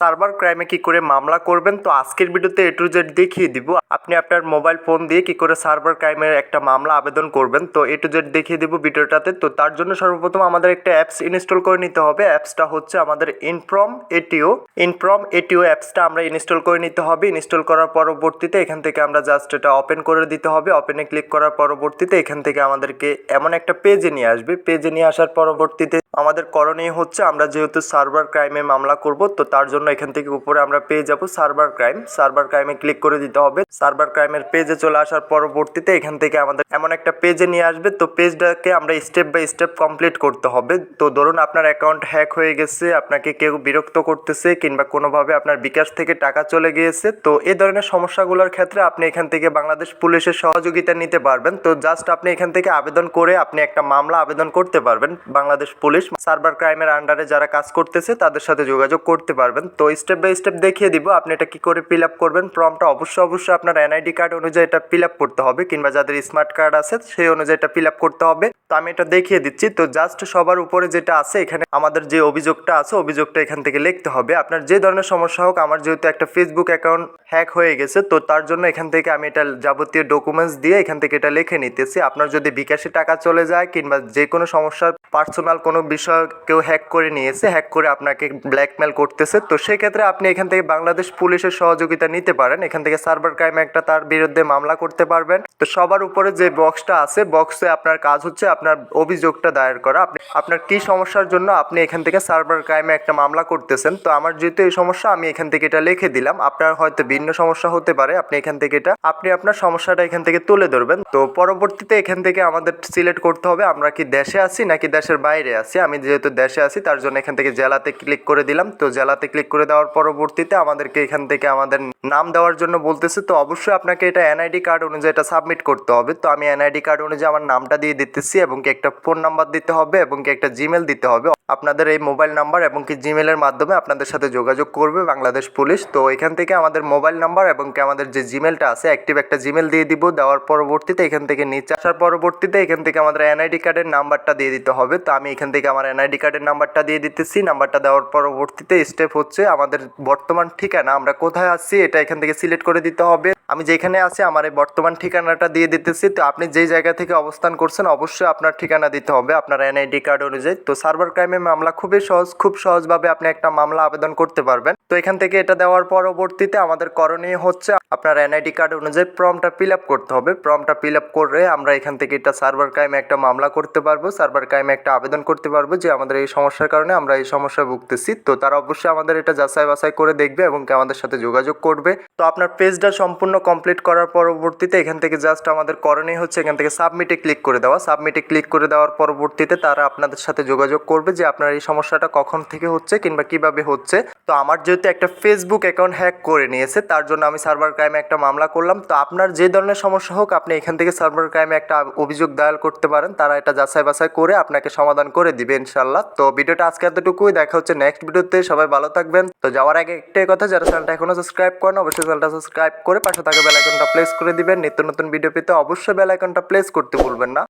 Server ক্রাইমে কি করে মামলা করবেন? তো আজকের ভিডিওতে এ টু জেড দেখিয়ে দিব। আপনি আপনার মোবাইল ফোন দিয়ে কি করে সার্ভার ক্রাইমের একটা মামলা আবেদন করবেন? তো এ টু জেড দেখিয়ে দিব ভিডিওটাতে। তো তার জন্য সর্বপ্রথম আমাদের একটা অ্যাপস ইনস্টল করে নিতে হবে। অ্যাপসটা হচ্ছে আমাদের ইনফ্রম এটিও ইনফ্রম এটিও অ্যাপসটা আমরা ইনস্টল করে নিতে হবে। ইনস্টল করার পরবর্তীতে এখান থেকে আমরা জাস্ট এটা ওপেন করে দিতে হবে। ওপেনে ক্লিক করার পরবর্তীতে এখান থেকে আমাদেরকে এমন একটা পেজে নিয়ে আসবে। পেজে নিয়ে আসার পরবর্তীতে আমাদের করণীয় হচ্ছে আমরা যেহেতু সার্ভার ক্রাইমে মামলা করব, তো তার জন্য এখান থেকে উপরে আমরা পেয়ে যাব সার্ভার ক্রাইম। সার্ভার ক্রাইমে ক্লিক করে দিতে হবে। সার্ভার ক্রাইমের পেজে চলে আসার পরবর্তীতে এখান থেকে আমাদের এমন একটা পেজে নিয়ে আসবে, তো পেজটাকে আমরা স্টেপ বাই স্টেপ কমপ্লিট করতে হবে। তো ধরুন আপনার অ্যাকাউন্ট হ্যাক হয়ে গেছে, আপনাকে কেউ বিরক্ত করতেছে কিংবা কোনোভাবে আপনার বিকাশ থেকে টাকা চলে গিয়েছে, তো এই ধরনের সমস্যাগুলোর ক্ষেত্রে আপনি এখান থেকে বাংলাদেশ পুলিশের সহযোগিতা নিতে পারবেন। তো জাস্ট আপনি এখান থেকে আবেদন করে আপনি একটা মামলা আবেদন করতে পারবেন বাংলাদেশ পুলিশ। সার্ভার ক্রাইমের আন্ডারে যারা কাজ করতেছে, তাদের সাথে যোগাযোগ করতে পারবেন। তো স্টেপ বাই স্টেপ দেখিয়ে দিব আপনি এটা কি করে ফিল আপ করবেন। ফর্মটা অবশ্যই অবশ্যই আপনার এনআইডি কার্ড অনুযায়ী এটা ফিল আপ করতে হবে, কিংবা যাদের স্মার্ট কার্ড আছে, সেই অনুযায়ী এটা ফিল আপ করতে হবে। তো আমি এটা দেখিয়ে দিচ্ছি। তো জাস্ট সবার উপরে যেটা আছে, এখানে আমাদের যে অভিযোগটা আছে, অভিযোগটা এখান থেকে লিখতে হবে। আপনার যে ধরনের সমস্যা হোক, আমার যেহেতু একটা ফেসবুক অ্যাকাউন্ট হ্যাক হয়ে গেছে, তো তার জন্য এখান থেকে আমি এটা যাবতীয় ডকুমেন্টস দিয়ে এখান থেকে এটা লিখে নিতেছি। আপনার যদি বিকাশে টাকা চলে যায়, কিংবা যে কোনো সমস্যার পার্সোনাল কোনো বিষয় কেউ হ্যাক করে নিয়েছে হ্যাক করে আপনাকে ব্ল্যাকমেল করতেছে। তো সেক্ষেত্রে আপনি এখান থেকে বাংলাদেশ পুলিশের সহযোগিতা নিতে পারেন। এখান থেকে সার্ভার ক্রাইমে একটা তার বিরুদ্ধে মামলা করতে পারবেন। তো সবার উপরে যে বক্সটা আছে বক্সে আপনার কাজ হচ্ছে আপনার অভিযোগটা দায়ের করা। আপনি, আপনার কি সমস্যার জন্য আপনি এখান থেকে সার্ভার ক্রাইমে একটা মামলা করতেছেন? তো আমার যেহেতু এই সমস্যা, আমি এখান থেকে এটা লিখে দিলাম। আপনার হয়তো ভিন্ন সমস্যা হতে পারে। আপনি এখান থেকে এটা, আপনি আপনার সমস্যাটা এখান থেকে তুলে ধরবেন। তো পরবর্তীতে এখান থেকে আমাদের সিলেক্ট করতে হবে, আমরা কি দেশে আছি নাকি দেশের বাইরে আছি? আমি যেহেতু দেশে আছি, তার জন্য এখান থেকে জেলাতে ক্লিক করে দিলাম। তো জেলাতে ক্লিক করে দেওয়ার পরবর্তীতে আমাদেরকে এখান থেকে আমাদের নাম দেওয়ার জন্য বলতেছে। তো অবশ্যই আপনাকে এটা এনআইডি কার্ড অনুযায়ী এটা সাবমিট করতে হবে। তো আমি এনআইডি কার্ড অনুযায়ী আমার নামটা দিয়ে দিতেছি এবং কি একটা ফোন নাম্বার দিতে হবে এবং কি একটা জিমেল দিতে হবে। আপনাদের এই মোবাইল নাম্বার এবং কি জিমেলের মাধ্যমে আপনাদের সাথে যোগাযোগ করবে বাংলাদেশ পুলিশ। তো এখান থেকে আমাদের মোবাইল নাম্বার এবং কি আমাদের যে জিমেলটা আছে অ্যাক্টিভ একটা জিমেল দিয়ে দিব। দেওয়ার পরবর্তীতে এখান থেকে নিচে আসার পরবর্তীতে এখান থেকে আমাদের এনআইডি কার্ডের নাম্বারটা দিয়ে দিতে হবে। তো আমি এখান থেকে আমার এনআইডি কার্ডের নাম্বারটা দিয়ে দিতেছি। নাম্বারটা দেওয়ার পরবর্তীতে স্টেপ হচ্ছে আমাদের বর্তমান ঠিকানা। আমরা কোথায় আছি এটা এখান থেকে সিলেক্ট করে দিতে হবে। আমি যেখানে আছি আমার এই বর্তমান ঠিকানাটা দিয়ে দিতেছি। তো আপনি যেই জায়গা থেকে অবস্থান করছেন, অবশ্যই আপনার ঠিকানা দিতে হবে আপনার এনআইডি কার্ড অনুযায়ী। তো সার্ভার ক্রাইমে মামলা খুবই সহজ খুব সহজভাবে আপনি একটা মামলা আবেদন করতে পারবেন। তো এখান থেকে এটা দেওয়ার পরবর্তীতে আমাদের করণীয় হচ্ছে আপনার এনআইডি কার্ড অনুযায়ী ফর্মটা ফিল আপ করতে হবে। ফর্মটা ফিল আপ করে আমরা এখান থেকে এটা সার্ভার ক্রাইমে একটা মামলা করতে পারব সার্ভার ক্রাইমে একটা আবেদন করতে পারব যে আমাদের এই সমস্যার কারণে আমরা এই সমস্যায় ভুগতেছি। তো তারা অবশ্যই আমাদের এটা যাচাই বাছাই করে দেখবে এবং আমাদের সাথে যোগাযোগ করবে। তো আপনার পেজটা সম্পূর্ণ কমপ্লিট করার পরবর্তীতে এখান থেকে জাস্ট আমাদের করণীয় হচ্ছে এখান থেকে সাবমিটে ক্লিক করে দেওয়া। সাবমিটে ক্লিক করে দেওয়ার পরবর্তীতে তারা আপনাদের সাথে যোগাযোগ করবে যে আপনার এই সমস্যাটা কখন থেকে হচ্ছে কিংবা কীভাবে হচ্ছে। তো আমার যেহেতু একটা ফেসবুক অ্যাকাউন্ট হ্যাক করে নিয়েছে। তার জন্য আমি সার্ভার ক্রাইমে একটা মামলা করলাম। তো আপনার যে ধরনের সমস্যা হোক, আপনি এখান থেকে সার্ভার ক্রাইমে একটা অভিযোগ দায়ের করতে পারেন। তারা এটা যাচাই বাছাই করে আপনাকে সমাধান করে দিবে ইনশাল্লাহ তো ভিডিওটা আজকে এতটুকুই। দেখা হচ্ছে নেক্সট ভিডিওতে। সবাই ভালো থাকবেন। তো যাওয়ার আগে একটাই কথা, যারা চ্যানেলটা এখনও সাবস্ক্রাইব করেন, অবশ্যই চ্যানেলটা সাবস্ক্রাইব করে পাশে থাকা বেল আইকনটা প্লেস করে দিবেন। নিত্য নতুন ভিডিও পেতে অবশ্যই বেল আইকনটা প্লেস করতে ভুলবেন না।